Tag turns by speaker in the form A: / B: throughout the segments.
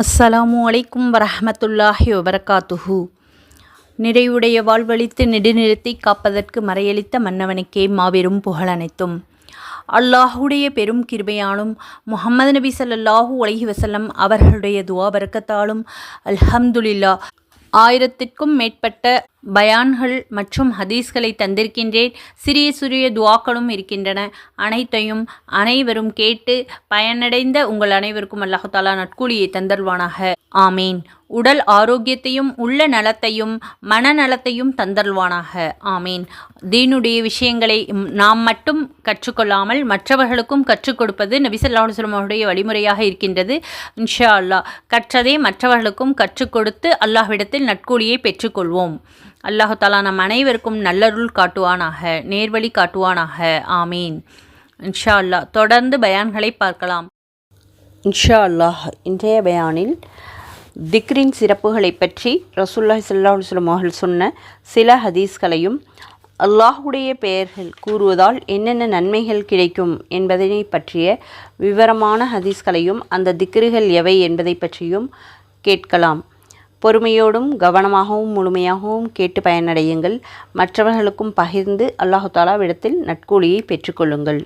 A: அஸ்ஸலாமு அலைக்கும் வரஹமத்துல்லாஹி வபரகாத்துஹு. நிறைவுடைய வாழ்வழித்து நெடுநிறுத்தி காப்பதற்கு மறையளித்த மன்னவனுக்கே மாபெரும் புகழ் அனைத்தும். அல்லாஹுடைய பெரும் கிருபையாலும் முஹம்மது நபி சல்லாஹூ அலைஹி வசல்லம் அவர்களுடைய துவா பரக்கத்தாலும் அல்ஹம்துலில்லா ஆயிரத்திற்கும் மேற்பட்ட பயான்கள் மற்றும் ஹதீஸ்களை தந்திருக்கின்றேன். சிறிய சிறிய துவாக்களும் இருக்கின்றன. அனைத்தையும் அனைவரும் கேட்டு பயனடைந்த உங்கள் அனைவருக்கும் அல்லாஹாலா நட்கூலியை தந்தல்வானாக ஆமீன். உடல் ஆரோக்கியத்தையும் உள்ள நலத்தையும் மனநலத்தையும் தந்தல்வானாக ஆமீன். தீனுடைய விஷயங்களை நாம் மட்டும் கற்றுக்கொள்ளாமல் மற்றவர்களுக்கும் கற்றுக் கொடுப்பது நபிசல்லாஹு அவருடைய வழிமுறையாக இருக்கின்றது. இன்ஷா அல்லாஹ். கற்றதை மற்றவர்களுக்கும் கற்றுக் கொடுத்து அல்லாஹ்விடத்தில் நட்கூலியை பெற்றுக்கொள்வோம். அல்லாஹாலா நம் அனைவருக்கும் நல்லருள் காட்டுவானாக நேர்வழி காட்டுவானாக. ஆமீன். இன்ஷா அல்லாஹ் தொடர்ந்து பயான்களை பார்க்கலாம். இன்ஷா அல்லாஹ் இன்றைய பயானில் திக்ரின் சிறப்புகளை பற்றி ரசுல்லாஹ் ஸல்லல்லாஹு அவர்கள் சொன்ன சில ஹதீஸ்களையும் அல்லாஹுடைய பெயர்கள் கூறுவதால் என்னென்ன நன்மைகள் கிடைக்கும் என்பதனை பற்றிய விவரமான ஹதீஸ்களையும் அந்த திக்ருகள் எவை என்பதை பற்றியும் கேட்கலாம். பொறுமையோடும் கவனமாகவும் முழுமையாகவும் கேட்டு பயனடையுங்கள். மற்றவர்களுக்கும் பகிர்ந்து அல்லாஹு தாலாவிடத்தில் நட்கூலியை பெற்றுக்கொள்ளுங்கள்.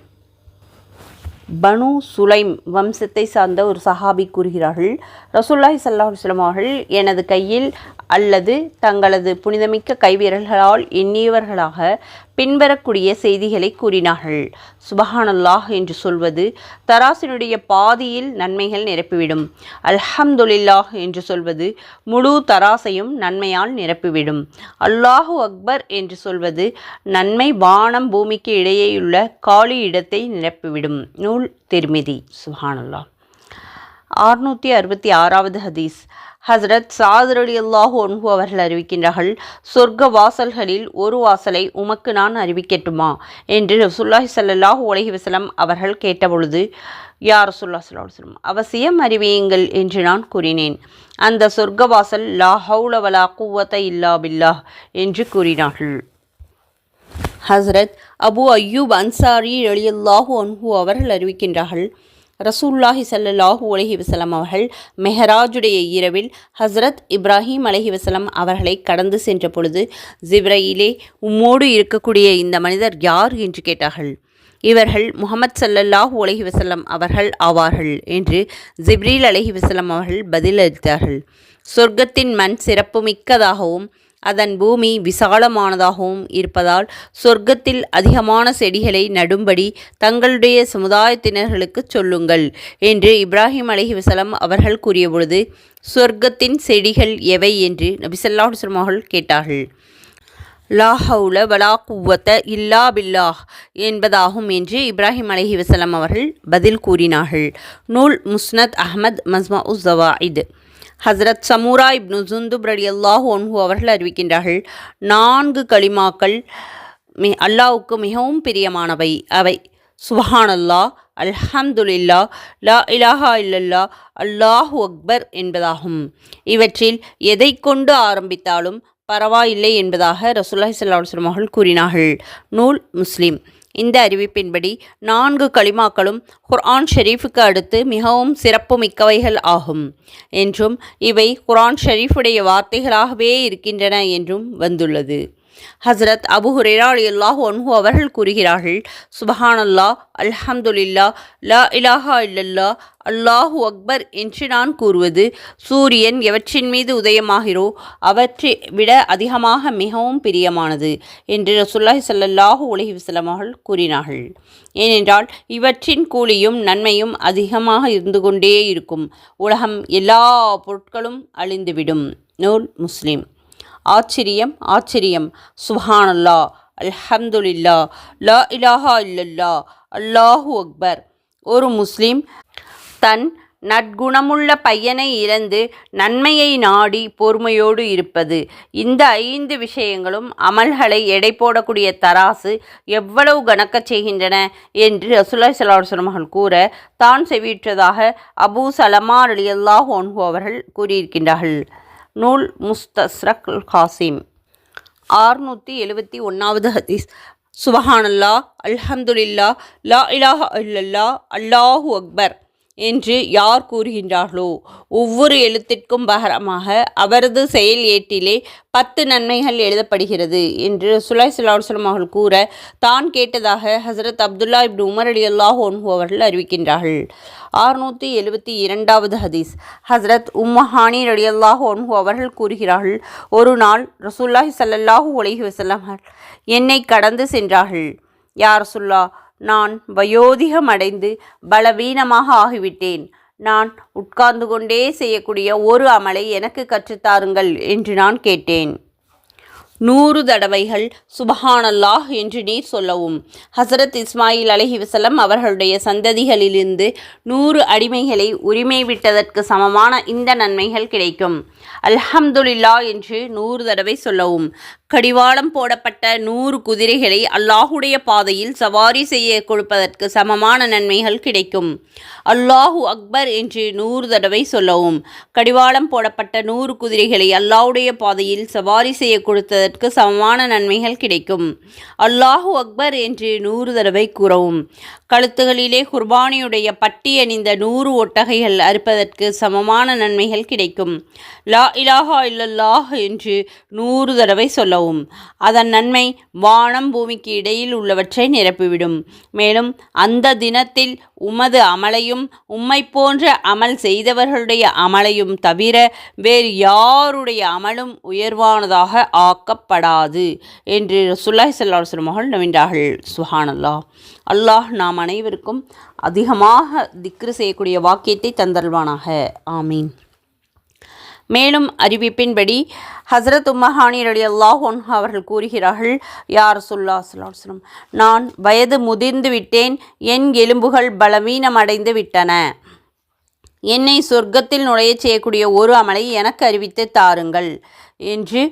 A: பனு சுலைம் வம்சத்தை சார்ந்த ஒரு சஹாபி கூறுகிறார்கள். ரசூல்லாய் ஸல்லல்லாஹு அவர்கள் எனது கையில் அல்லது தங்களது புனிதமிக்க கைவிரல்களால் எண்ணியவர்களாக பின்வரக்கூடிய செய்திகளை கூறினார்கள். சுபஹானல்லாஹ் என்று சொல்வது தராசினுடைய பாதியில் நன்மைகள் நிரப்பிவிடும். அல்ஹம்துலில்லாஹ் என்று சொல்வது முழு தராசையும் நன்மையால் நிரப்பிவிடும். அல்லாஹு அக்பர் என்று சொல்வது நன்மை வானம் பூமிக்கு இடையேயுள்ள காலி இடத்தை நிரப்பிவிடும். நூல் திருமிதி. சுபஹானல்லாஹ். ஆறுநூற்றி அறுபத்தி ஆறாவது ஹதீஸ். ஹஸ்ரத் சாதர் அல்லாஹு ஒன்ஹு அவர்கள் அறிவிக்கின்றார்கள் சொர்க்க வாசல்களில் ஒரு வாசலை உமக்கு நான் அறிவிக்கட்டுமா? என்று ரசுல்லாஹி ஸல்லல்லாஹு உலகி வசலம் அவர்கள் கேட்டபொழுது யார் ரசூல்லா ஸல்லல்லாஹு அவசியம் அறிவியுங்கள் என்று நான் கூறினேன். அந்த சொர்க்க வாசல் லா ஹவுல வலா இல்லா பில்லாஹ் என்று கூறினார்கள். ஹஸ்ரத் அபு அய்யூப் அன்சாரி அலியல்லாஹு அன்ஹு அவர்கள் அறிவிக்கின்றார்கள் ரசூல்லாஹி சல்லாஹூ அலஹி வசலம் அவர்கள் மெஹராஜுடைய இரவில் ஹஸ்ரத் இப்ராஹிம் அலஹி வசலம் அவர்களை கடந்து சென்ற பொழுது ஜிப்ரையிலே உம்மோடு இருக்கக்கூடிய இந்த மனிதர் யார் என்று கேட்டார்கள். இவர்கள் முகமது சல்லல்லாஹூ அலஹி வஸல்லம் அவர்கள் ஆவார்கள் என்று ஜிப்ரீல் அலஹி வசலம் அவர்கள் பதிலளித்தார்கள். சொர்க்கத்தின் மண் சிறப்புமிக்கதாகவும் அதன் பூமி விசாலமானதாகவும் இருப்பதால் சொர்க்கத்தில் அதிகமான செடிகளை நடும்படி தங்களுடைய சமுதாயத்தினர்களுக்கு சொல்லுங்கள் என்று இப்ராஹிம் அலிஹிவசலம் வஸல்லம் அவர்கள் கூறியபொழுது சொர்க்கத்தின் செடிகள் எவை என்று நபிசல்லாஹு அவர்கள் கேட்டார்கள். லா ஹவுல வலா குவத்த இல்லா பில்லாஹ் என்பதாகும் என்று இப்ராஹிம் அலஹி வசலம் அவர்கள் பதில் கூறினார்கள். நூல் முஸ்னத் அஹமத் மஸ்மா உஸ் ஜவாயித் ஹஸ்ரத் சமூரா இப்னு ஜுந்துப் ரடி அல்லாஹு ஒன்ஹு அவர்கள் அறிவிக்கின்றார்கள் நான்கு களிமாக்கள் மி அல்லாவுக்கு மிகவும் பிரியமானவை. அவை சுபஹானல்லா அல்ஹம்துலில்லா லா இலாஹா இல்லல்லா அல்லாஹு அக்பர் என்பதாகும். இவற்றில் எதை கொண்டு ஆரம்பித்தாலும் பரவாயில்லை என்பதாக ரசூல்லாஹி சல்லாஹ் அலைஹி அவர்கள் கூறினார்கள். நூல் முஸ்லீம். இந்த அறிவிப்பின்படி நான்கு களிமாக்களும் குர்ஆன் ஷெரீஃபுக்கு அடுத்து மிகவும் சிறப்பு மிக்கவைகள் ஆகும். என்றும் இவை குர்ஆன் ஷெரீஃபுடைய வார்த்தைகளாகவே இருக்கின்றன என்றும் வந்துள்ளது. ஹஸ்ரத் அபு ஹுரேரா அல்லாஹ் ஒன்ஹு அவர்கள் கூறுகிறார்கள் சுபஹானல்லா அல்ஹம்துலில்லா லா இலாஹா இல்லல்லா அல்லாஹு அக்பர் என்று நான் கூறுவது சூரியன் எவற்றின் மீது உதயமாகிறோ அவற்றை விட அதிகமாக மிகவும் பிரியமானது என்று ரசுல்லாஹி ஸல்லல்லாஹு உலகி வஸல்லம் கூறினார்கள். ஏனென்றால் இவற்றின் கூலியும் நன்மையும் அதிகமாக இருந்து கொண்டே இருக்கும். உலகம் எல்லா பொருட்களும் அழிந்துவிடும். நூல் முஸ்லிம். ஆச்சரியம் ஆச்சரியம். சுஹானல்லா அல்ஹம்துலில்லா லா இலாஹா இல்லல்லா அல்லாஹு அக்பர். ஒரு முஸ்லீம் தன் நற்குணமுள்ள பையனை இழந்து நன்மையை நாடி பொறுமையோடு இருப்பது. இந்த ஐந்து விஷயங்களும் அமல்களை எடை போடக்கூடிய தராசு எவ்வளவு கணக்கச் செய்கின்றன என்று ரசூல்லாய் சலாஹம் கூற தான் செவியுற்றதாக அபூ சலமா அலியல்லாஹ் ஒன்ஹு அவர்கள் கூறியிருக்கின்றார்கள். நூல் முஸ்தஸ்ரக் காசிம். ஆறுநூற்றி எழுபத்தி ஒன்றாவது ஹதீஸ். சுபஹானல்லா அல்ஹம்துலில்லா லா இலாஹ இல்லல்லா அல்லாஹூ அக்பர். என்று யார் கூறுகின்றார்களோ? ஒவ்வொரு எழுத்திற்கும் பகரமாக அவரது செயல் ஏட்டிலே பத்து நன்மைகள் எழுதப்படுகிறது என்று சுலாய் சலாஹம் அவர்கள் கூற தான் கேட்டதாக ஹசரத் அப்துல்லா இப்னு உமர் அலி அல்லாஹ் ஒன்ஹு அவர்கள் அறிவிக்கின்றார்கள். ஆறுநூற்றி எழுபத்தி இரண்டாவது ஹதீஸ். ஹசரத் உம்மஹானி அலி அல்லாஹ் ஒன்ஹு அவர்கள் கூறுகிறார்கள் ஒரு நாள் ரசூல்லாஹி ஸல்லல்லாஹு உலகி வஸல்லம் என்னை கடந்து சென்றார்கள். யார் சுல்லா நான் வயோதிகம் அடைந்து பலவீனமாக ஆகிவிட்டேன். நான் உட்கார்ந்து கொண்டே செய்யக்கூடிய ஒரு அமலை எனக்கு கற்றுத்தாருங்கள் என்று நான் கேட்டேன். நூறு தடவைகள் சுபஹானல்லாஹ் என்று நீர் சொல்லவும். ஹசரத் இஸ்மாயில் அலஹி வசலம் அவர்களுடைய சந்ததிகளிலிருந்து நூறு அடிமைகளை உரிமை விட்டதற்கு சமமான இந்த நன்மைகள் கிடைக்கும். அல்ஹம்துலில்லா என்று நூறு தடவை சொல்லவும். கடிவாளம் போடப்பட்ட நூறு குதிரைகளை அல்லாஹுடைய பாதையில் சவாரி செய்ய கொடுப்பதற்கு சமமான நன்மைகள் கிடைக்கும். அல்லாஹு அக்பர் என்று நூறு தடவை சொல்லவும் கடிவாளம் போடப்பட்ட நூறு குதிரைகளை அல்லாஹுடைய பாதையில் சவாரி செய்ய கொடுத்ததற்கு சமமான நன்மைகள் கிடைக்கும். அல்லாஹு அக்பர் என்று நூறு தடவை கூறவும் கழுத்துகளிலே குர்பானியுடைய பட்டி அணிந்த நூறு ஒட்டகைகள் அறுப்பதற்கு சமமான நன்மைகள் கிடைக்கும். லா இலாஹா இல்லல்லாஹ் என்று நூறு தடவை சொல்லவும் அதன் நன்மை வானம் பூமிக்கு இடையில் உள்ளவற்றை நிரப்பிவிடும். மேலும் அந்த தினத்தில் உமது அமலையும் உம்மை போன்ற அமல் செய்தவர்களுடைய அமலையும் தவிர வேறு யாருடைய அமலும் உயர்வானதாக ஆக்கப்படாது என்று சுல்லாஹி சல்லாஹ் மகள் நவின்றார்கள் சுஹானல்லா அல்லாஹ் நாம் அனைவருக்கும் அதிகமாக திக்ரு செய்யக்கூடிய வாக்கியத்தை தந்தல்வானாக ஆமீன். மேலும் அறிவிப்பின்படி ஹசரத் உம்மஹானி அலி அல்லாஹோன் அவர்கள் கூறுகிறார்கள் யார் சுல்லா சுல்லாஸ்லம் நான் வயது முதிர்ந்து விட்டேன் என் எலும்புகள் பலவீனமடைந்து விட்டன. என்னை சொர்க்கத்தில் நுழையச் செய்யக்கூடிய ஒரு அமலை எனக்கு அறிவித்து தாருங்கள் என்று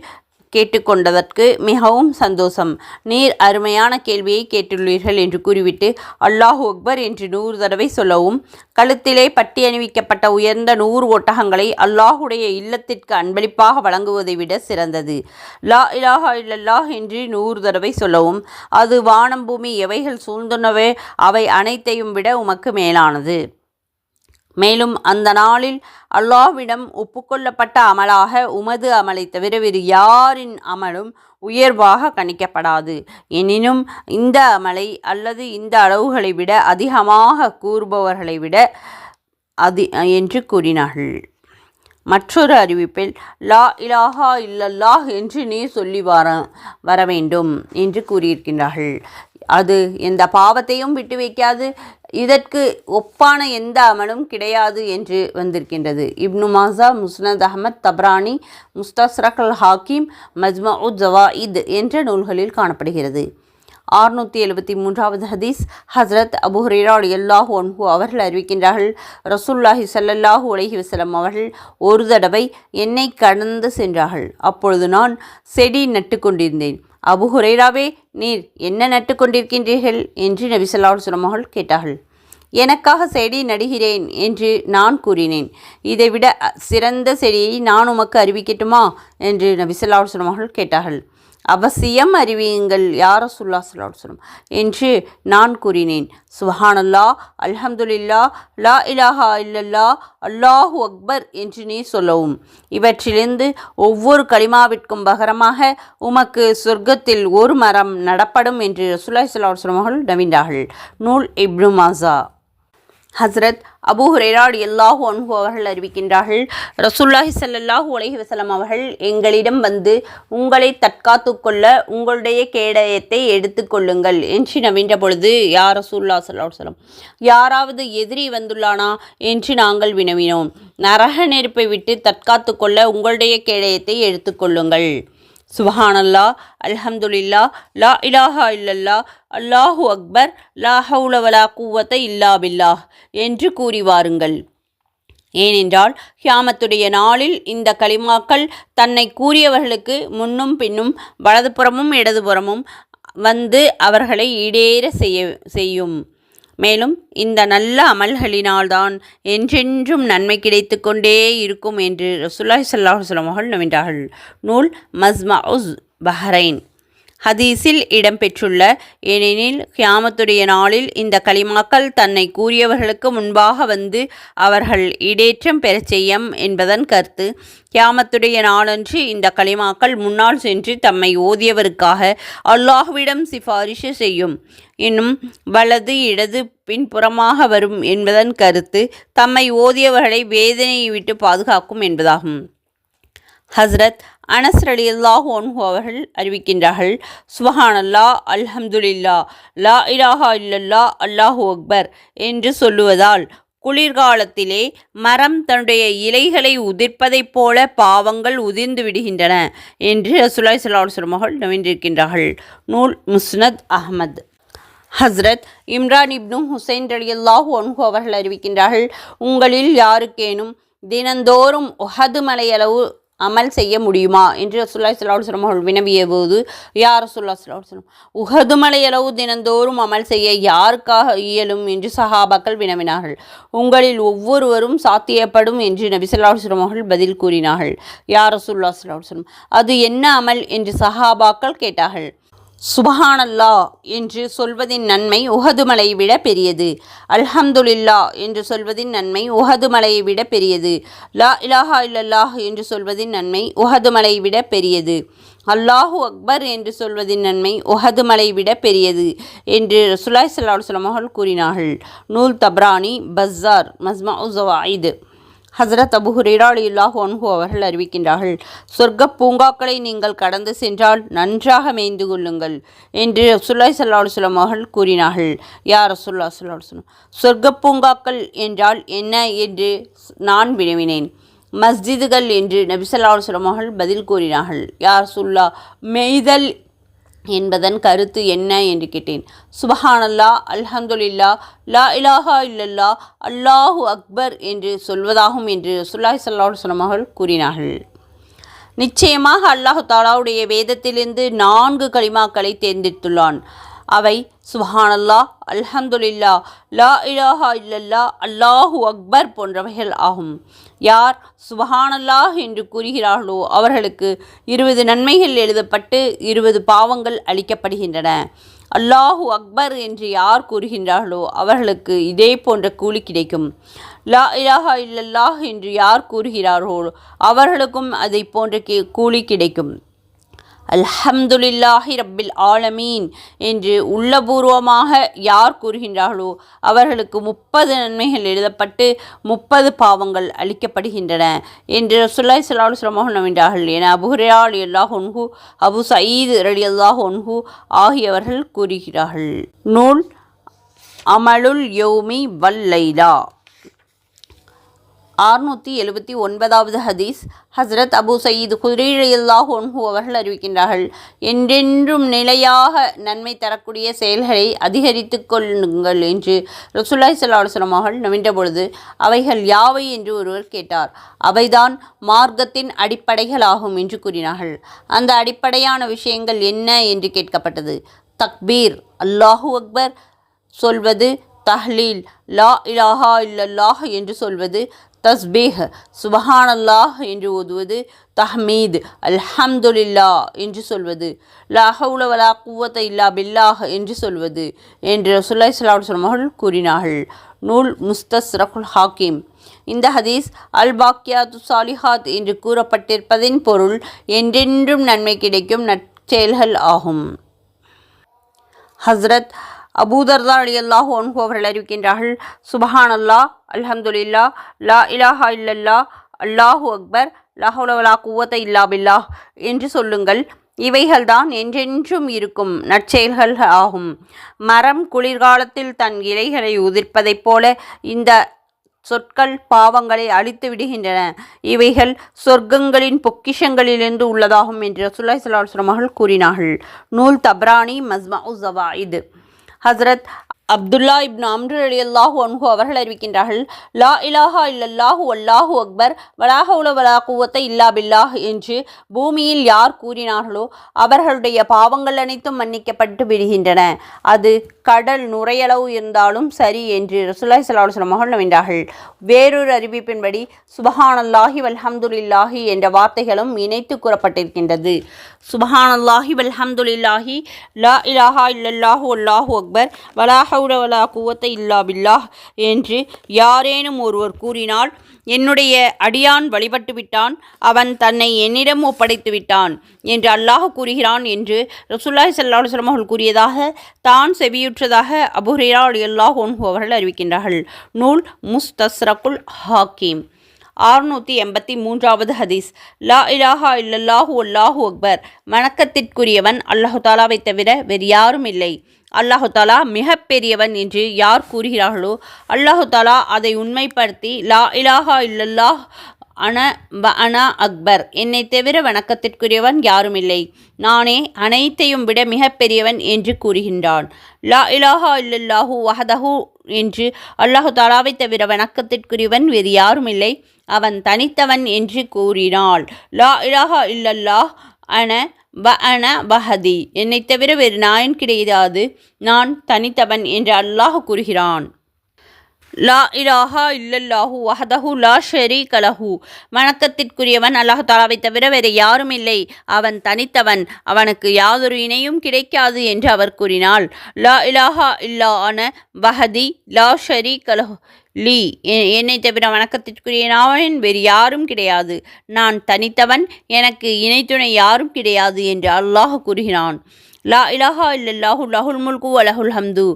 A: கேட்டுக்கொண்டதற்கு மிகவும் சந்தோஷம். நீர் அருமையான கேள்வியை கேட்டுள்ளீர்கள் என்று கூறிவிட்டு அல்லாஹு அக்பர் என்று நூறு தடவை சொல்லவும் கழுத்திலே பட்டி அணிவிக்கப்பட்ட உயர்ந்த நூறு ஒட்டகங்களை அல்லாஹுடைய இல்லத்திற்கு அன்பளிப்பாக வழங்குவதை விட சிறந்தது. லா இலாஹா இல்லல்லாஹ் என்று நூறு தடவை சொல்லவும் அது வானம் பூமி எவைகள் சூழ்ந்துள்ளவே அவை அனைத்தையும் விட உமக்கு மேலானது. மேலும் அந்த நாளில் அல்லாஹ்விடம் ஒப்புக்கொள்ளப்பட்ட அமலாக உமது அமலை தவிர வேறு யாரின் அமலும் உயர்வாக கணிக்கப்படாது. எனினும் இந்த அமலை அல்லது இந்த அளவுகளை விட அதிகமாக கூறுபவர்களை விட அதி என்று கூறினார்கள். மற்றொரு அறிவிப்பில் லா இலாஹா இல்லல்லாஹ் என்று நீ சொல்லி வர வர வேண்டும் என்று கூறியிருக்கின்றார்கள். அது எந்த பாவத்தையும் விட்டு வைக்காது. இதற்கு ஒப்பான எந்த அமலும் கிடையாது என்று வந்திருக்கின்றது. இப்னு மாசா முஸ்னத் அஹமத் தப்ரானி முஸ்தஸ்ரக் அல் ஹாக்கிம் மஜ்மஉத் ஜவாயித் என்ற நூல்களில் காணப்படுகிறது. ஆறுநூற்றி எழுபத்தி மூன்றாவது ஹதீஸ் ஹஸ்ரத் அபு ஹுரேரா அல்லாஹ் ஒன்ஹு அவர்கள் அறிவிக்கின்றார்கள். ரசூல்லாஹி சல்லல்லாஹு உலகி வசலம் அவர்கள் ஒரு தடவை என்னை கடந்து சென்றார்கள். அப்பொழுது நான் செடி நட்டு கொண்டிருந்தேன். அபு ஹுரைராவே நீர் என்ன நட்டு கொண்டிருக்கின்றீர்கள்? என்று நபி ஸல்லல்லாஹு கேட்டார்கள். எனக்காக செடி நடுகிறேன் என்று நான் கூறினேன். இதைவிட சிறந்த செடியை நான் உமக்கு அறிவிக்கட்டுமா? என்று நபி ஸல்லல்லாஹு கேட்டார்கள். அவசியம் அறிவியுங்கள் யார சுல்லா சொல்லம் என்று நான் கூறினேன். சுஹானல்லா அல்ஹம்துலில்லா லா இலாஹா இல்லல்லா அல்லாஹு அக்பர் என்று நீ சொல்லவும். இவற்றிலிருந்து ஒவ்வொரு களிமாவிற்கும் பகரமாக உமக்கு சொர்க்கத்தில் ஒரு மரம் நடப்படும் என்று ரசுல்லாய் சல்லா அவர்கள் நவீண்டார்கள். நூல் இப்னு மாசா. ஹஸ்ரத் அபு ஹுரேராட் எல்லாஹு அன்பு அவர்கள் அறிவிக்கின்றார்கள் ரசூல்லாஹி ஸல்லல்லாஹு உலகி வசலம் அவர்கள் எங்களிடம் வந்து உங்களை தற்காத்து கொள்ள உங்களுடைய கேடயத்தை எடுத்துக்கொள்ளுங்கள் என்று நவீன்ற பொழுது யார் ரசூல்லா ஸல்லல்லாஹு அலைஹி யாராவது எதிரி வந்துள்ளானா? என்று நாங்கள் வினவினோம். நரக நெருப்பை விட்டு தற்காத்து கொள்ள உங்களுடைய கேடயத்தை எடுத்துக்கொள்ளுங்கள் சுபஹானல்லா அல்ஹம்துலில்லா லா இலாஹா இல்லல்லா அல்லாஹு அக்பர் லா ஹவுலவலா கூவத்தை இல்லா பில்லாஹ் என்று கூறி வாருங்கள். ஏனென்றால் ஹியாமத்துடைய நாளில் இந்த களிமாக்கள் தன்னை கூறியவர்களுக்கு முன்னும் பின்னும் வலதுபுறமும் இடதுபுறமும் வந்து அவர்களை ஈடேற செய்ய செய்யும். மேலும் இந்த நல்ல அமல்களினால்தான் என்றென்றும் நன்மை கிடைத்து கொண்டே இருக்கும் என்று ரசுல்லாய் சல்லாஹ் சொல்லமகள் நவின்றார்கள் நூல் மஸ்மா உஸ் பஹ்ரைன். ஹதீஸில் இடம்பெற்றுள்ள ஏனெனில் கியாமத்துடைய நாளில் இந்த கலிமாக்கள் தன்னை கூறியவர்களுக்கு முன்பாக வந்து அவர்கள் இடேற்றம் பெறச் செய்யும் என்பதன் கருத்து. கியாமத்துடைய நாளன்று இந்த கலிமாக்கள் முன்னால் சென்று தம்மை ஓதியவருக்காக அல்லாஹ்விடம் சிபாரிசு செய்யும். இன்னும் வலது இடது பின்புறமாக வரும் என்பதன் கருத்து தம்மை ஓதியவர்களை வேதனையை விட்டு பாதுகாக்கும் என்பதாகும். ஹஸ்ரத் அனஸ் அல்லாஹ் ஒன்ஹு அவர்கள் அறிவிக்கின்றார்கள் சுபஹானல்லா அல்ஹம்துலில்லா லா இலாஹா இல்லல்லா அல்லாஹூ அக்பர் என்று சொல்லுவதால் குளிர்காலத்திலே மரம் தன்னுடைய இலைகளை உதிர்ப்பதைப் போல பாவங்கள் உதிர்ந்து விடுகின்றன என்று ரசுலாய் சல்லாஹ் மகள் நவீன்றிருக்கின்றார்கள் நூல் முஸ்னத் அஹமத். ஹஸ்ரத் இம்ரான் இப்னு ஹுசைன் ரலியல்லாஹு அன்ஹு அவர்கள் அறிவிக்கின்றார்கள் உங்களில் யாருக்கேனும் தினந்தோறும் உஹது மலையளவு அமல் செய்ய முடியுமா? என்று ரசூல்லாய் சல்லாஹ் சொல்லம் அவர்கள் வினவிய போது யார் ரசூல்லா சல்லாஹ் சொல்லம் தினந்தோறும் அமல் செய்ய யாருக்காக இயலும்? என்று சஹாபாக்கள் வினவினார்கள். உங்களில் ஒவ்வொருவரும் சாத்தியப்படும் என்று நபி ஸல்லல்லாஹு அவர்கள் பதில் கூறினார்கள். யார் ரசூல்லா சல்லாஹ் அது என்ன அமல்? என்று சஹாபாக்கள் கேட்டார்கள். சுபஹானல்லா என்று சொல்வதின் நன்மை உகதுமலை விட பெரியது. அல்ஹம்துலில்லா என்று சொல்வதின் நன்மை உகதுமலையை விட பெரியது. லா இலாஹா இல்லல்லாஹ் என்று சொல்வதின் நன்மை உகதுமலை விட பெரியது. அல்லாஹு அக்பர் என்று சொல்வதின் நன்மை உகதுமலை விட பெரியது என்று சுலாய் சல்லாஹ் அவர்கள் கூறினார்கள். நூல் தப்ரானி பஸ்ஸார் மஸ்மா உசவாயிது ஹசரத் அபு ஹுரேராலியுல்லாஹ் ஒன்ஹு அவர்கள் அறிவிக்கின்றார்கள் சொர்க்க பூங்காக்களை நீங்கள் கடந்து சென்றால் நன்றாக மேய்ந்து கொள்ளுங்கள் என்று சுல்லாய் சல்லாஹுலம் அவர்கள் கூறினார்கள். யார் சுல்லா சல்லாஹ் சொர்க்க பூங்காக்கள் என்றால் என்ன என்று நான் வினவினேன். மஸ்ஜிதுகள் என்று நபி ஸல்லல்லாஹு அவர்கள் பதில் கூறினார்கள். யார் சுல்லா மெய்தல் என்பதன் கருத்து என்ன என்று கேட்டேன். சுபஹானல்லா அல்ஹந்துல்லா லா இலாஹா இல்லல்லா அல்லாஹு அக்பர் என்று சொல்வதாகும் என்று சுல்லாஹ் சல்லாஹ் அவர்கள் கூறினார்கள். நிச்சயமாக அல்லாஹு தாலாவுடைய வேதத்திலிருந்து நான்கு களிமாக்களை தேர்ந்தெடுத்துள்ளான். அவை சுஹானல்லா அல்ஹந்துல்லா லா இலாஹா இல்லல்லா அல்லாஹு அக்பர் போன்றவைகள் ஆகும். யார் சுபஹானல்லாஹ் என்று கூறுகிறார்களோ அவர்களுக்கு இருபது நன்மைகள் எழுதப்பட்டு இருபது பாவங்கள் அளிக்கப்படுகின்றன. அல்லாஹு அக்பர் என்று யார் கூறுகின்றார்களோ அவர்களுக்கு இதே போன்ற கூலி கிடைக்கும். லா இலாஹா இல்லல்லாஹ் என்று யார் கூறுகிறார்களோ அவர்களுக்கும் அதை போன்ற கூலி கிடைக்கும். அல்ஹம்துலில்லாஹி ரப்பில் ஆலமீன் என்று உள்ளபூர்வமாக யார் கூறுகின்றார்களோ அவர்களுக்கு முப்பது நன்மைகள் எழுதப்பட்டு முப்பது பாவங்கள் அளிக்கப்படுகின்றன என்று சுல்லாய் சல்லாஹ் சொல்லமாக நவின்றார்கள் என அபுஹரா அலி அல்லாஹ் ஒன்ஹு அபு சயீத் அலி அல்லாஹ் ஒன்ஹு ஆகியவர்கள் கூறுகிறார்கள். நூல் அமலுல் யோமி வல்லைலா ஆறுநூற்றி எழுபத்தி ஒன்பதாவது ஹதீஸ் ஹஸ்ரத் அபு சயீது குதிரையில்லாஹ் ஒன்ஹு அவர்கள் அறிவிக்கின்றார்கள். என்றென்றும் நிலையாக நன்மை தரக்கூடிய செயல்களை அதிகரித்து கொள்ளுங்கள் என்று ரசுல்லாய் சல்லாஹம் அவர்கள் நவின்ற பொழுது அவைகள் யாவை என்று ஒருவர் கேட்டார். அவைதான் மார்க்கத்தின் அடிப்படைகளாகும் என்று கூறினார்கள். அந்த அடிப்படையான விஷயங்கள் என்ன என்று கேட்கப்பட்டது. தக்பீர் அல்லாஹு அக்பர் சொல்வது தஹ்லீல் லா இலாஹா இல்லல்லாஹ் என்று சொல்வது தஸ்பீஹ் சுபஹானல்லாஹ் என்று ஓதுவது தஹ்மீத் அல்ஹம்துலில்லா என்று சொல்வது. லா ஹவுல வலா குவத்த இல்லா பில்லாஹ் என்று சொல்வது என்று சுல்லாய் சலாஹ் சொல்மகள் கூறினார்கள். நூல் முஸ்தஸ்ரகுல் ஹாக்கிம். இந்த ஹதீஸ் அல் பாக்கியாத்து சாலிஹாத் என்று கூறப்பட்டிருப்பதின் பொருள் என்றென்றும் நன்மை கிடைக்கும் நற்செயல்கள் ஆகும். ஹஸ்ரத் அபூதர்தா அலி அல்லாஹ் ஒன்ஹு அவர்கள் அறிவிக்கின்றார்கள் சுபஹான் அல்லாஹ் அல்ஹம்துல்லா லா இலாஹா இல்லல்லா அல்லாஹு அக்பர் லஹுலவலா குவத்தை இல்லா பில்லாஹ் என்று சொல்லுங்கள். இவைகள்தான் என்றென்றும் இருக்கும் நற்செயல்கள் ஆகும். மரம் குளிர்காலத்தில் தன் இலைகளை உதிர்ப்பதைப் போல இந்த சொற்கள் பாவங்களை அழித்து விடுகின்றன. இவைகள் சொர்க்கங்களின் பொக்கிஷங்களிலிருந்து உள்ளதாகும் என்று ரசூல்லாய் சல்லாஹ் அவர்கள் கூறினார்கள். நூல் தப்ரானி மஸ்மா இது ஹஸ்ரத் அப்துல்லா இப்னு அம்ரு அலி அல்லாஹு அன்ஹு அவர்கள் அறிவிக்கின்றார்கள் லா இலாஹா இல்லல்லாஹு அல்லாஹு அக்பர் வலாஹவுல வலா குவத்தை இல்லா பில்லாஹ் என்று பூமியில் யார் கூறினார்களோ அவர்களுடைய பாவங்கள் அனைத்தும் மன்னிக்கப்பட்டு விடுகின்றன. அது கடல் நுரையளவு இருந்தாலும் சரி என்று ரசூலுல்லாஹி ஸல்லல்லாஹு அலைஹி வஸல்லம் அவர்கள் நம்பினார்கள் வேறொரு அறிவிப்பின்படி சுபஹானல்லாஹி வல்ஹம்துலில்லாஹி என்ற வார்த்தைகளும் இணைத்து கூறப்பட்டிருக்கின்றது. சுபஹானல்லாஹி வல்ஹம்துலில்லாஹி லா இலாஹா இல்லல்லாஹு அல்லாஹு அக்பர் வலா ஹவுல வலா குவத்தை இல்லா பில்லாஹ் என்று யாரேனும் ஒருவர் கூறினால் என்னுடைய அடியான் வழிபட்டு விட்டான் அவன் தன்னை என்னிடம் ஒப்படைத்து விட்டான் என்று அல்லாஹ் கூறுகிறான் என்று ரசுல்லாஹி சல்லாஹ் அவர்கள் கூறியதாக தான் செவியுற்றதாக அபுஹரா அல்லாஹ் ஒன்ஹு அவர்கள் அறிவிக்கின்றார்கள். நூல் முஸ்தஸ்ரகுல் ஹாக்கீம். ஆறுநூற்றி எண்பத்தி மூன்றாவது ஹதீஸ். லா இலாஹா இல்லல்லாஹு அல்லாஹு அக்பர். வணக்கத்திற்குரியவன் அல்லாஹு தாலாவை தவிர வேறு யாரும் இல்லை. அல்லாஹு தாலா மிகப்பெரியவன் என்று யார் கூறுகிறார்களோ அல்லாஹு தாலா அதை உண்மைப்படுத்தி லா இலாஹா இல்லல்லாஹ் அன ப அனா அக்பர். என்னை தவிர வணக்கத்திற்குரியவன் யாரும் இல்லை. நானே அனைத்தையும் விட மிகப்பெரியவன் என்று கூறுகின்றான். லா இலாஹா இல்லல்லாஹு வஹதஹு என்று அல்லாஹு தாலாவை தவிர வணக்கத்திற்குரியவன் வேறு யாரும் இல்லை. அவன் தனித்தவன் என்று கூறினாள். லா இலாஹா இல்லல்லாஹ் அன வ அன வஹதி. என்னை தவிர வேறு நாயன் கிடையாது. நான் தனித்தவன் என்று அல்லாஹ் கூறுகிறான். லா இலாஹா இல்லல்லாஹு வஹதஹு லா ஷரீக கலஹு வணக்கத்திற்குரியவன் அல்லாஹ் தாலாவை தவிர வேறு யாரும் இல்லை. அவன் தனித்தவன். அவனுக்கு யாதொரு இணையும் கிடைக்காது என்று அவர் கூறினாள். லா இலாஹா இல்லா அன வஹதி லா ஷரீக லஹு. லீ என்னை தவிர வணக்கத்திற்குரிய நாவன் வேறு யாரும் கிடையாது. நான் தனித்தவன் எனக்கு இணைத்துணை யாரும் கிடையாது என்று அல்லாஹ் கூறுகிறான். லா இலாஹா இல்லல்லாஹு லஹுல் முல்கு அலஹுல் ஹம்து.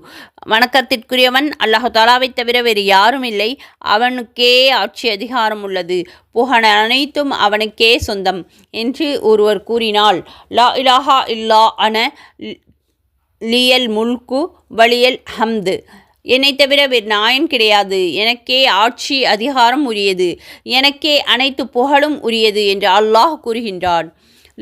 A: வணக்கத்திற்குரியவன் அல்லாஹு தாலாவை தவிர வேறு யாரும் இல்லை. அவனுக்கே ஆட்சி அதிகாரம் உள்ளது. புகழ் அனைத்தும் அவனுக்கே சொந்தம் என்று ஒருவர் கூறினாள் லா இலாஹா இல்லா அன லியல் முல்கு வலியல் ஹம்து. என்னை தவிர வேறு நாயன் கிடையாது. எனக்கே ஆட்சி அதிகாரம் உரியது. எனக்கே அனைத்து புகழும் உரியது என்று அல்லாஹ் கூறுகின்றான்.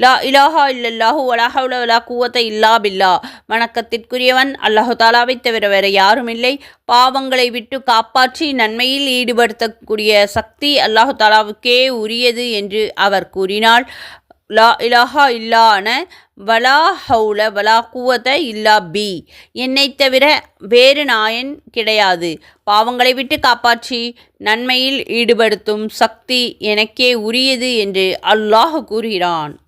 A: லா இலாஹா இல்லல்லாஹு வலா ஹவ்ல வலா குவத்த இல்லா பில்லா. வணக்கத்திற்குரியவன் அல்லாஹு தாலாவை தவிர வேற யாரும் இல்லை. பாவங்களை விட்டு காப்பாற்றி நன்மையில் ஈடுபடுத்தக்கூடிய சக்தி அல்லாஹு தாலாவுக்கே உரியது என்று அவர் கூறினார். லா இலாஹா இல்லான வலா ஹவுல வலா குவத இல்லா பி. என்னை தவிர வேறு நாயன் கிடையாது. பாவங்களை விட்டு காப்பாற்றி நன்மையில் ஈடுபடுத்தும் சக்தி எனக்கே உரியது என்று அல்லாஹ் கூறுகிறான்.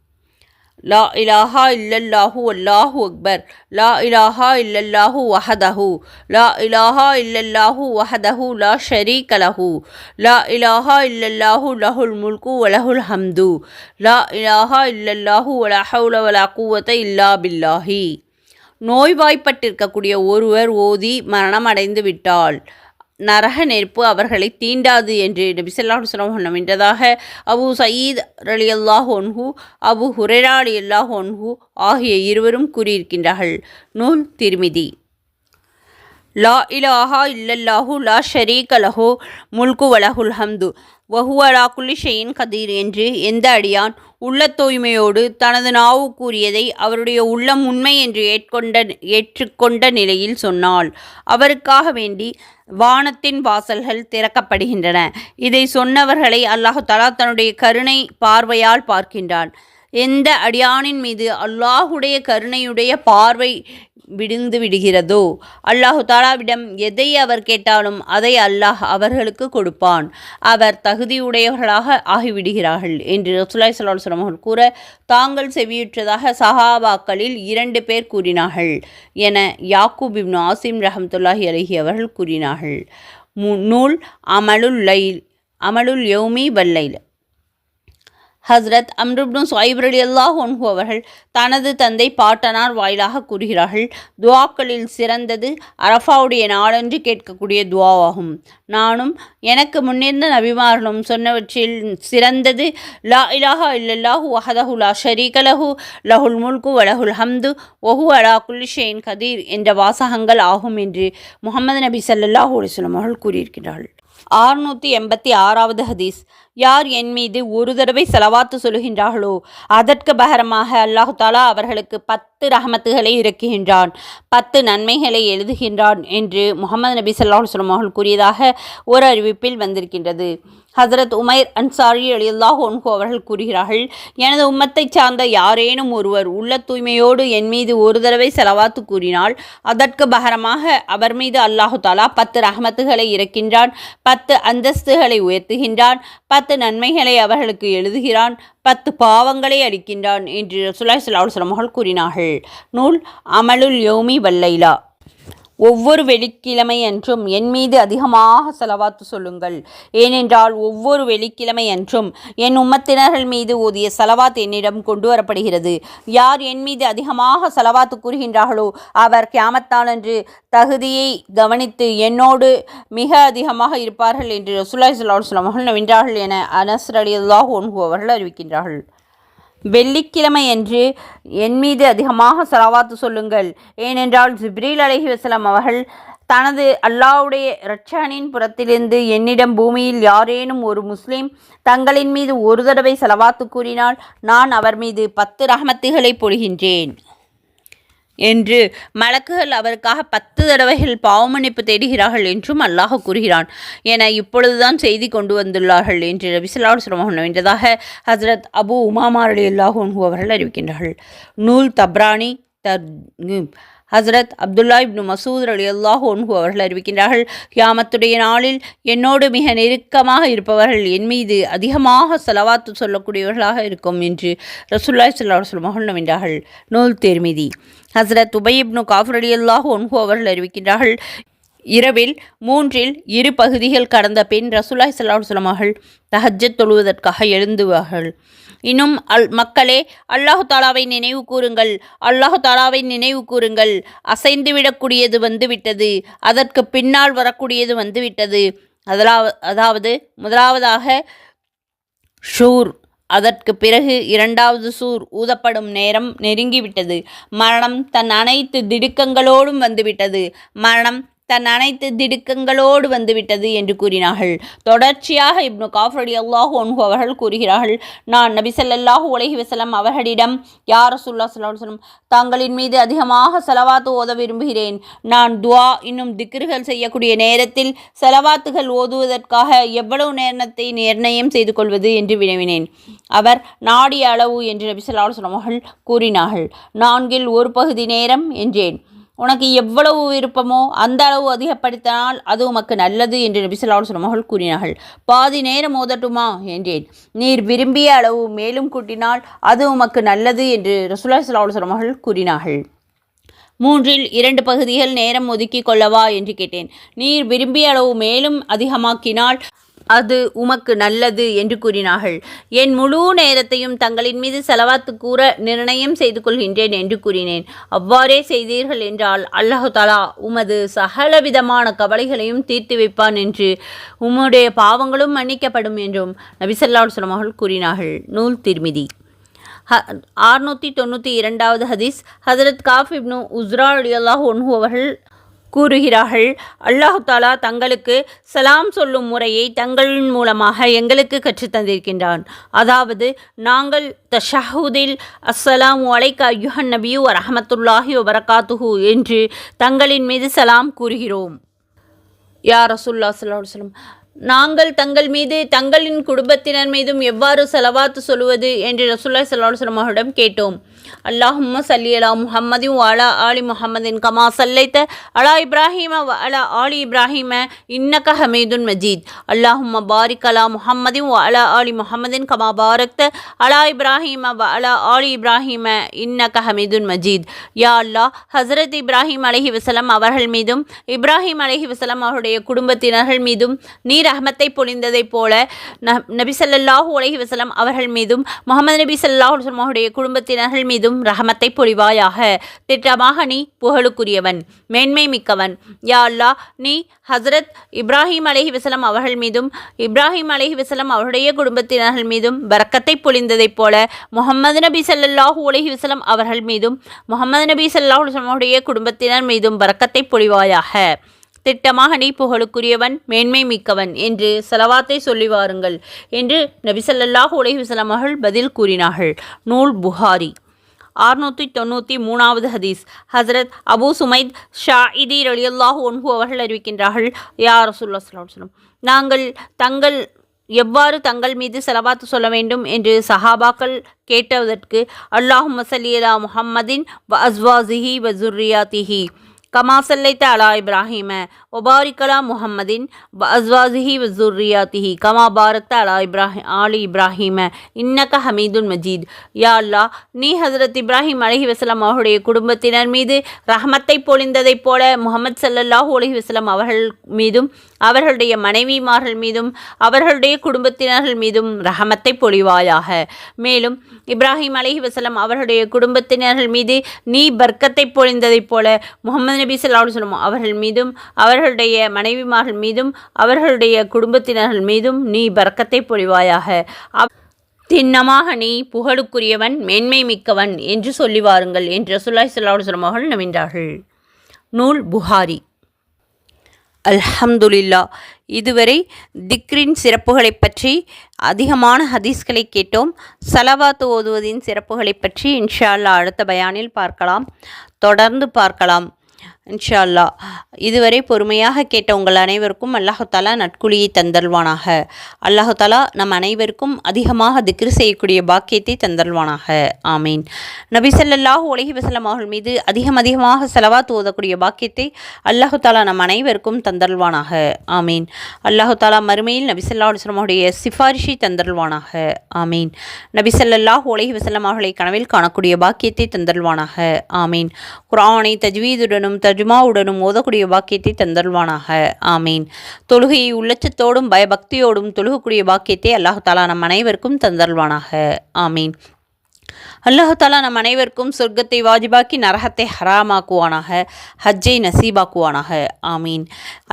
A: லா இலாஹா இல்லல்லாஹு அல்லாஹு அக்பர் லா இலாஹா இல்லல்லாஹு வஹதஹு லா இலாஹா இல்லல்லாஹு வஹதஹு லா ஷரீக லஹு லா இலாஹா இல்லல்லாஹு லஹுல் முல்கு வலஹுல் ஹம்து லா இலாஹா இல்லல்லாஹு வலா ஹவுல வலா குவத்த இல்லா பில்லாஹி நோய்வாய்ப்பட்டிருக்கக்கூடிய ஒருவர் ஓதி மரணம் அடைந்து விட்டால் நரக நெருப்பு அவர்களை தீண்டாது என்று நபி சொல்லாஹு அலைஹி வஸல்லம் அபு சயீத் அலி அல்லாஹ் ஒன்ஹு அபு ஹுரேரா அலி அல்லாஹ் ஒன்ஹு ஆகிய இருவரும் கூறியிருக்கின்றார்கள். நூல் திருமிதி. லா இலாஹா இல்லல்லாஹு லா ஷரீக் அலஹோ முல்கு வலஹுல் ஹம்து. வஹுவ குலிஷையின் கதிர் என்று எந்த அடியான் உள்ள தூய்மையோடு தனது நாவு கூறியதை அவருடைய உள்ளம் உண்மை என்று ஏற்கொண்ட ஏற்றுக்கொண்ட நிலையில் சொன்னாள். அவருக்காக வேண்டி வானத்தின் வாசல்கள் திறக்கப்படுகின்றன. இதை சொன்னவர்களை அல்லாஹு தலா தன்னுடைய கருணை பார்வையால் பார்க்கின்றான். எந்த அடியானின் மீது அல்லாஹுடைய கருணையுடைய பார்வை விடுந்து விடுகிறதோ? அல்லாஹு தாலாவிடம் எதை அவர் கேட்டாலும் அதை அல்லாஹ் அவர்களுக்கு கொடுப்பான். அவர் தகுதியுடையவர்களாக ஆகிவிடுகிறார்கள் என்று ரசூலாய் ஸல்லல்லாஹு அவர்கள் கூற தாங்கள் செவியுற்றதாக சஹாபாக்களில் இரண்டு பேர் கூறினார்கள் என யாக்கூப் இப்னு ஆசிம் ரஹமத்துல்லாஹி அலஹி அவர்கள் கூறினார்கள். மு- நூல் அமலுல் லைல் அமலுல் யௌமி வல்லைல் ஹஸ்ரத் அம்ருப்னு சுவைப் அலி அல்லாஹ் ஒன்ஹு அவர்கள் தனது தந்தை பாட்டனார் வாயிலாக கூறுகிறார்கள் துவாக்களில் சிறந்தது அரஃபாவுடைய நாளென்று கேட்கக்கூடிய துவாவாகும் நானும் எனக்கு முன்னிருந்த நபிமார்களும் சொன்னவற்றில் சிறந்தது லா இலாஹா இல்லல்லாஹு வஹதஹு லா ஷரீகலஹு லஹுல் முல்கு வலஹுல் ஹம்து ஒஹு அலா குல்லி கதீர் என்ற வாசகங்கள் ஆகும் என்று முகமது நபி சல்லாஹூ அலிஸ்லம் அவர்கள் கூறியிருக்கிறார்கள். ஆறுநூற்றி எண்பத்தி ஆறாவது ஹதீஸ். யார் என் மீது ஒரு தடவை செலவாத்து சொல்லுகின்றார்களோ அதற்கு பகரமாக அல்லாஹு தாலா அவர்களுக்கு பத்து ரஹமத்துகளை இறக்குகின்றான். பத்து நன்மைகளை எழுதுகின்றான் என்று முகமது நபி சல்லாஹ் சொல்லம் அவர்கள் கூறியதாக ஒரு அறிவிப்பில் வந்திருக்கின்றது. ஹசரத் உமைர் அன்சாரி அலியல்லாஹ் ஒன்கு அவர்கள் கூறுகிறார்கள் எனது உம்மத்தைச் சார்ந்த யாரேனும் ஒருவர் உள்ள தூய்மையோடு என் மீது ஒரு தடவை செலவாத்து கூறினால் அதற்கு பகரமாக அவர் மீது அல்லாஹு தாலா பத்து ரஹமத்துகளை இறக்கின்றான் பத்து அந்தஸ்துகளை உயர்த்துகின்றான் பத்து நன்மைகளை அவர்களுக்கு எழுதுகிறான் பத்து பாவங்களை அளிக்கின்றான் என்று சுல்லாய் சலாஹ் அவர்கள் கூறினார்கள். நூல் அமலுல் யோமி வல்லைலா ஒவ்வொரு வெள்ளிக்கிழமை என்றும் என் மீது அதிகமாக செலவாத்து சொல்லுங்கள். ஏனென்றால் ஒவ்வொரு வெள்ளிக்கிழமை என்றும் என் உம்மத்தினர்கள் மீது ஓதிய செலவாத் என்னிடம் கொண்டு வரப்படுகிறது. யார் என் மீது அதிகமாக செலவாத்து கூறுகின்றார்களோ அவர் கியாமத்தானன்று தகுதியை கவனித்து என்னோடு மிக அதிகமாக இருப்பார்கள் என்று ரசூலாய் சல்லாஹ் அவர்கள் நவின்றார்கள் என அனஸ்ர் அலி அல்லாஹ் அவர்கள் அறிவிக்கின்றார்கள். வெள்ளிக்கிழமை என்று என் மீது அதிகமாக செலவாத்து சொல்லுங்கள். ஏனென்றால் ஜிப்ரீல் அலஹி வசலம் அவர்கள் தனது அல்லாவுடைய ரட்சானின் புறத்திலிருந்து என்னிடம் பூமியில் யாரேனும் ஒரு முஸ்லீம் தங்களின் மீது ஒரு தடவை செலவாத்து கூறினால் நான் அவர் மீது பத்து ரஹமத்துகளை பொழிகின்றேன் என்று மலக்குகள் அவருக்காக பத்து தடவைகள் பாவமன்னிப்பு தேடுகிறார்கள் என்றும் அல்லாஹ் கூறுகிறான். என இப்பொழுதுதான் செய்தி கொண்டு வந்துள்ளார்கள் என்று ரபிசல்லாஹ் சுரமோகன் என்றதாக ஹசரத் அபு உமாமா அலி அல்லாஹூ அவர்கள் அறிவிக்கின்றார்கள். நூல் தப்ரானி தர் ஹசரத் அப்துல்லா இப்னு மசூத் அலி அல்லாஹ் ஒன்ஹு அவர்கள் அறிவிக்கின்றார்கள் கியாமத்துடைய நாளில் என்னோடு மிக நெருக்கமாக இருப்பவர்கள் என் மீது அதிகமாக செலவாத்து சொல்லக்கூடியவர்களாக இருக்கும் என்று ரசூல்லாய் சல்லா சொல்மகள் நவின்றார்கள் நூல் தேர்மிதி. ஹசரத் உபய் இப்னு காஃபர் அலி அல்லாஹ் ஒன்ஹு அவர்கள் அறிவிக்கின்றார்கள் இரவில் மூன்றில் இரு பகுதிகள் கடந்த பின் ரசூலாய் சல்லாஹ் சொல்லமகள் தஹஜத் தொழுவதற்காக எழுந்துவார்கள். இன்னும் அல் மக்களே அல்லாஹு தாலாவை நினைவு கூறுங்கள். அல்லாஹு தாலாவை நினைவு கூறுங்கள். அசைந்து விடக்கூடியது வந்துவிட்டது. அதற்கு பின்னால் வரக்கூடியது வந்துவிட்டது. அதலாவ அதாவது முதலாவதாக ஷூர் அதற்கு பிறகு இரண்டாவது சூர் ஊதப்படும் நேரம் நெருங்கிவிட்டது. மரணம் தன் அனைத்து திடுக்கங்களோடும் வந்துவிட்டது. மரணம் தன் அனைத்து திடுக்கங்களோடு வந்துவிட்டது என்று கூறினார்கள். தொடர்ச்சியாக இப்னு காஃபரடி அல்லாஹு ஒன்ஹு அவர்கள் கூறுகிறார்கள் நான் நபி உலகி வசலம் அவர்களிடம் யார் சுல்லா சொல்லம் அலைஹி தாங்களின் மீது அதிகமாக செலவாத்து ஓத விரும்புகிறேன். நான் துவா இன்னும் திக்ருகள் செய்யக்கூடிய நேரத்தில் செலவாத்துகள் ஓதுவதற்காக எவ்வளவு நேரத்தை நிர்ணயம் செய்து கொள்வது என்று வினவினேன். அவர் நாடிய அளவு என்று நபிசல்லா சொல்லம் அவர்கள் கூறினார்கள் நான்கில் ஒரு பகுதி நேரம் என்றேன். உனக்கு எவ்வளவு விருப்பமோ அந்த அளவு அதிகப்படுத்தினால் அது உமக்கு நல்லது என்று நபிசல்லாஹ் மகள் கூறினார்கள். பாதி நேரம் ஓதட்டுமா? என்றேன். நீர் விரும்பிய அளவு மேலும் கூட்டினால் அது உமக்கு நல்லது என்று ரசுல்லா சல்லாஹ் மகள் கூறினார்கள். மூன்றில் இரண்டு பகுதிகள் நேரம் ஒதுக்கிக் கொள்ளவா? என்று கேட்டேன். நீர் விரும்பிய அளவு மேலும் அதிகமாக்கினால் அது உமக்கு நல்லது என்று கூறினார்கள். என் முழு நேரத்தையும் தங்களின் மீது செலவாத்து கூற நிர்ணயம் செய்து கொள்கின்றேன் என்று கூறினேன். அவ்வாறே செய்தீர்கள் என்றால் அல்லாஹு உமது சகலவிதமான கவலைகளையும் தீர்த்து வைப்பான் என்று உம்முடைய பாவங்களும் மன்னிக்கப்படும் என்றும் நபிசல்லால் சுலமகள் கூறினார்கள். நூல் திருமிதி. ஹ ஆறுநூற்றி தொண்ணூற்றி இரண்டாவது ஹதீஸ். ஹசரத் காஃப் இப்னு உஸ்ரா அலியல்லாஹ் ஒன்ஹு அவர்கள் கூறுகிறார்கள். அல்லாஹு தாலா தங்களுக்கு சலாம் சொல்லும் முறையை தங்களின் மூலமாக எங்களுக்கு கற்றுத்தந்திருக்கின்றான் அதாவது நாங்கள் தஷஹுதில் அஸ்ஸலாம் அலைக்க ஐயுஹன் நபியு வரஹமத்துல்லாஹி வபரகாத்துஹு என்று தங்களின் மீது சலாம் கூறுகிறோம். யார் ரசூல்லா சல்லா நாங்கள் தங்கள் மீது தங்களின் குடும்பத்தினர் மீதும் எவ்வாறு செலவாத்து சொல்லுவது என்று ரசூல்லா சல்லா வல்லம் அவரிடம் கேட்டோம். அல்லாஹும் சல்லி அலா முஹம்மதி அலா ஆலி முஹம்மதின் கமா சல்லைத்த அலா இப்ராஹிம வ அலா ஆலி இப்ராஹிம இன்னக ஹமீதுன் மஜீத். அல்லாஹும் பாரிக் அலா முஹம்மதி அலா ஆலி முஹம்மதின் கமா பாரக்த அலா இப்ராஹிம வ அலா ஆலி இப்ராஹிம இன்னக ஹமீதுன் மஜீத். யா அல்லாஹ் ஹசரத் இப்ராஹிம் அலஹி வசலம் அவர்கள் மீதும் இப்ராஹிம் அலஹி வசலம் அவருடைய குடும்பத்தினர்கள் மீதும் நீர் அகமத்தை பொழிந்ததைப் போல நபி சல்லாஹூ அலஹி வசலம் அவர்கள் மீதும் முகமது நபி சல்லாஹூ அவருடைய குடும்பத்தினர்கள் மீது மீதும் ரஹமத்தை பொழிவாயாக. திட்டமாக நீ புகழுக்குரியவன் மேன்மை மிக்கவன். யா அல்லாஹ் நீ ஹசரத் இப்ராஹிம் அலஹி விசலம் அவர்கள் மீதும் இப்ராஹிம் அலஹி விசலம் அவருடைய குடும்பத்தினர்கள் மீதும் பரக்கத்தை பொழிந்ததைப் போல முகமது நபி சல்லாஹூ உலகி விசலம் அவர்கள் மீதும் முகமது நபி ஸல்லல்லாஹு அவருடைய குடும்பத்தினர் மீதும் பரக்கத்தை பொழிவாயாக. திட்டமாக நீ புகழுக்குரியவன் மேன்மை மிக்கவன் என்று செலவாத்தை சொல்லி வாருங்கள் என்று நபிசல்லாஹு உலகி விசலமகள் பதில் கூறினார்கள். நூல் புகாரி. ஆறுநூற்றி தொண்ணூற்றி மூணாவது ஹதீஸ். ஹசரத் அபு சுமைத் ஷா இதி ரலியல்லாஹு ஒன்ஹு அவர்கள் அறிவிக்கின்றார்கள் யா ரசூல்லா ஸல்லல்லாஹு நாங்கள் தங்கள் எவ்வாறு தங்கள் மீது செலவாத்து சொல்ல வேண்டும்? என்று சஹாபாக்கள் கேட்டதற்கு அல்லாஹு மசல்லியலா முஹம்மதின் வ அஸ்வாசிஹி வசுர்ரியாத்திஹி ஜுர்ரியாத்திஹி கமா சல்லைத்த அலா இப்ராஹிம ஒபாரிக்கலா முஹம்மதின் வ அஸ்வாசிஹி வ ஜுர்ரியாத்திஹி கமா பாரத்த அலா இப்ராஹி ஆலி இப்ராஹிம இன்னக ஹமீதுன் மஜீத். யா அல்லாஹ் நீ ஹசரத் இப்ராஹிம் அலஹி வசலம் அவருடைய குடும்பத்தினர் மீது ரஹமத்தை பொழிந்ததைப் போல முகமது சல்லல்லாஹு அலஹி வசலம் அவர்கள் மீதும் அவர்களுடைய மனைவிமார்கள் மீதும் அவர்களுடைய குடும்பத்தினர்கள் மீதும் ரஹமத்தை பொழிவாயாக. மேலும் இப்ராஹிம் அலஹி வசலம் அவர்களுடைய குடும்பத்தினர்கள் மீது நீ பர்க்கத்தை பொழிந்ததைப் போல முகமது நபி ஸல்லல்லாஹு அவர்கள் மீதும் அவர்களுடைய மனைவிமார்கள் மீதும் அவர்களுடைய குடும்பத்தினர்கள் மீதும் நீ பறக்கத்தை பொழிவாயாக. திண்ணமாக நீ புகழுக்குரியவன் மேன்மை மிக்கவன் என்று சொல்லி வாருங்கள் என்று ரசூலுல்லாஹி ஸல்லல்லாஹு அவர்கள் நவின்றார்கள் நூல் புகாரி. அல்ஹம்துலில்லா இதுவரை திக்ரின் சிறப்புகளை பற்றி அதிகமான ஹதீஸ்களை கேட்டோம். சலவாத்து ஓதுவதின் சிறப்புகளை பற்றி இன்ஷா அல்லாஹ் அடுத்த பயானில் பார்க்கலாம். தொடர்ந்து பார்க்கலாம். இன்ஷா அல்லாஹ் இதுவரை பொறுமையாக கேட்ட உங்கள் அனைவருக்கும் அல்லாஹாலா நட்குழியை தந்தல்வானாக அல்லாஹு தாலா நம் அனைவருக்கும் அதிகமாக திக்ரு செய்யக்கூடிய பாக்கியத்தை தந்தல்வானாக ஆமீன். நபி உலகி வசலம் அவர்கள் மீது அதிகம் அதிகமாக செலவா தூதக்கூடிய பாக்கியத்தை அல்லாஹாலா நம் அனைவருக்கும் தந்தல்வானாக ஆமீன். அல்லாஹாலா மறுமையில் நபிசல்லா அலுவலமாவுடைய சிஃபாரிஷை தந்தல்வானாக ஆமீன். நபி உலகி வசலம் அவர்களை கனவில் காணக்கூடிய பாக்கியத்தை தந்தல்வானாக ஆமீன். குரானை தஜ்வீதுடனும் நஜ்மாவுடனும் ஓதக்கூடிய வாக்கியத்தை தந்தல்வானாக ஆமீன். தொழுகையை உள்ளச்சத்தோடும் பயபக்தியோடும் தொழுகக்கூடிய வாக்கியத்தை அல்லாஹு தாலா நம் அனைவருக்கும் தந்தருவானாக ஆமீன். அல்லாஹாலா நம் அனைவருக்கும் சொர்க்கத்தை வாஜிபாக்கி நரகத்தை ஹராமாக்குவானாக ஹஜ்ஜை நசீபாக்குவானாக. ஆமீன்.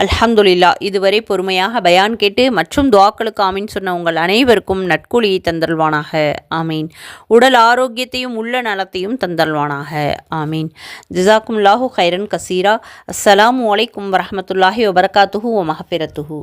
A: அல்ஹம்துலில்லா இதுவரை பொறுமையாக பயான் கேட்டு மற்றும் துவாக்களுக்கு ஆமீன் சொன்ன உங்கள் அனைவருக்கும் நட்கூலியை தந்தல்வானாக. ஆமீன். உடல் ஆரோக்கியத்தையும் உள்ள நலத்தையும் தந்தல்வானாக. ஆமீன். ஜிசாக்கும் லாஹு ஹைரன் கசீரா. அஸ்ஸலாமு அலைக்கும் வரமத்துல்லாஹி வபரகாத்துஹு வ மஹபிரத்துஹூ